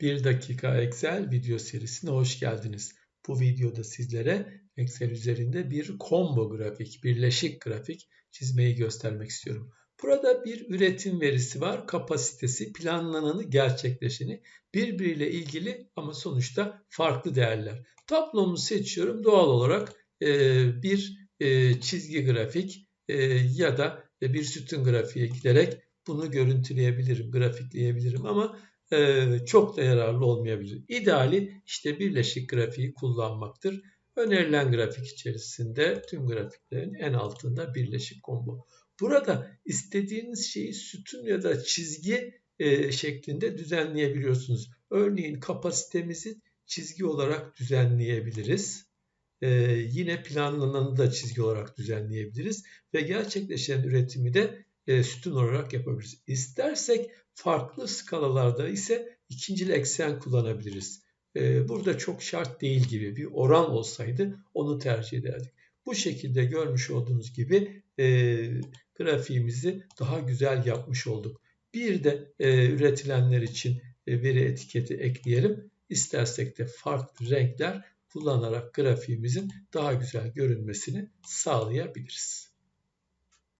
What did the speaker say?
1 dakika Excel video serisine hoş geldiniz. Bu videoda sizlere Excel üzerinde bir combo grafik, birleşik grafik çizmeyi göstermek istiyorum. Burada bir üretim verisi var. Kapasitesi, planlananı, gerçekleşeni birbiriyle ilgili ama sonuçta farklı değerler. Tablomu seçiyorum. Doğal olarak bir çizgi grafik ya da bir sütun grafiğe giderek bunu görüntüleyebilirim, grafikleyebilirim ama e, çok da yararlı olmayabilir. İdeali işte birleşik grafiği kullanmaktır. Önerilen grafik içerisinde tüm grafiklerin en altında birleşik combo. Burada istediğiniz şeyi sütun ya da çizgi e, şeklinde düzenleyebiliyorsunuz. Örneğin kapasitemizi çizgi olarak düzenleyebiliriz. Ee, yine planlananı da çizgi olarak düzenleyebiliriz ve gerçekleşen üretimi de e, sütun olarak yapabiliriz. İstersek farklı skalalarda ise ikincil eksen kullanabiliriz. E, burada çok şart değil gibi bir oran olsaydı onu tercih ederdik. Bu şekilde görmüş olduğunuz gibi e, grafiğimizi daha güzel yapmış olduk. Bir de e, üretilenler için e, veri etiketi ekleyelim. İstersek de farklı renkler kullanarak grafiğimizin daha güzel görünmesini sağlayabiliriz.